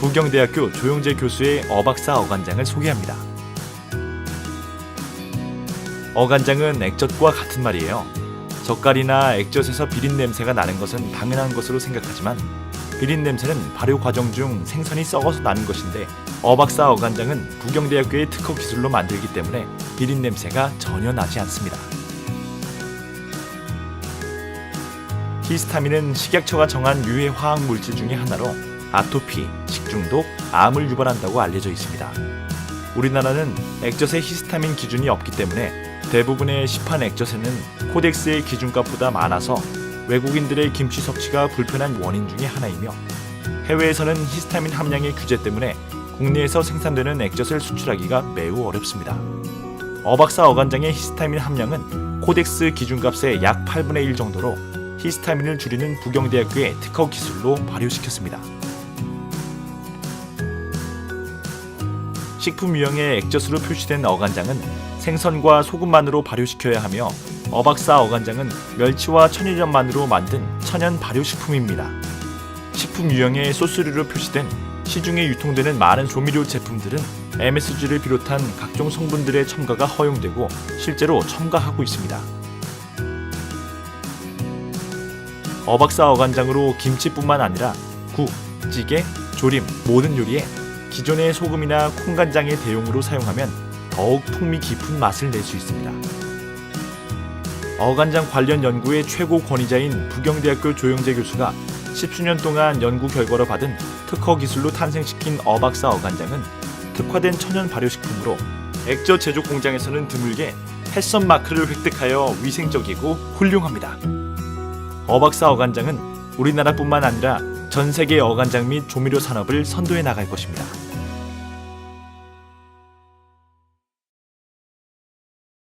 부경대학교 조용재 교수의 어박사 어간장을 소개합니다. 어간장은 액젓과 같은 말이에요. 젓갈이나 액젓에서 비린 냄새가 나는 것은 당연한 것으로 생각하지만 비린 냄새는 발효 과정 중 생선이 썩어서 나는 것인데 어박사 어간장은 부경대학교의 특허 기술로 만들기 때문에 비린 냄새가 전혀 나지 않습니다. 히스타민은 식약처가 정한 유해 화학 물질 중의 하나로 아토피, 식중독, 암을 유발한다고 알려져 있습니다. 우리나라는 액젓의 히스타민 기준이 없기 때문에 대부분의 시판 액젓에는 코덱스의 기준값보다 많아서 외국인들의 김치 섭취가 불편한 원인 중의 하나이며 해외에서는 히스타민 함량의 규제 때문에 국내에서 생산되는 액젓을 수출하기가 매우 어렵습니다. 어박사 어간장의 히스타민 함량은 코덱스 기준값의 약 8분의 1 정도로 히스타민을 줄이는 부경대학교의 특허 기술로 발효시켰습니다. 식품 유형의 액젓으로 표시된 어간장은 생선과 소금만으로 발효시켜야 하며 어박사 어간장은 멸치와 천일염만으로 만든 천연 발효식품입니다. 식품 유형의 소스류로 표시된 시중에 유통되는 많은 조미료 제품들은 MSG를 비롯한 각종 성분들의 첨가가 허용되고 실제로 첨가하고 있습니다. 어박사 어간장으로 김치뿐만 아니라 국, 찌개, 조림 모든 요리에 기존의 소금이나 콩간장의 대용으로 사용하면 더욱 풍미 깊은 맛을 낼 수 있습니다. 어간장 관련 연구의 최고 권위자인 부경대학교 조영재 교수가 10수년 동안 연구 결과로 받은 특허 기술로 탄생시킨 어박사 어간장은 특화된 천연 발효식품으로 액젓 제조 공장에서는 드물게 패션 마크를 획득하여 위생적이고 훌륭합니다. 어박사 어간장은 우리나라뿐만 아니라 전 세계 어간장 및 조미료 산업을 선도해 나갈 것입니다.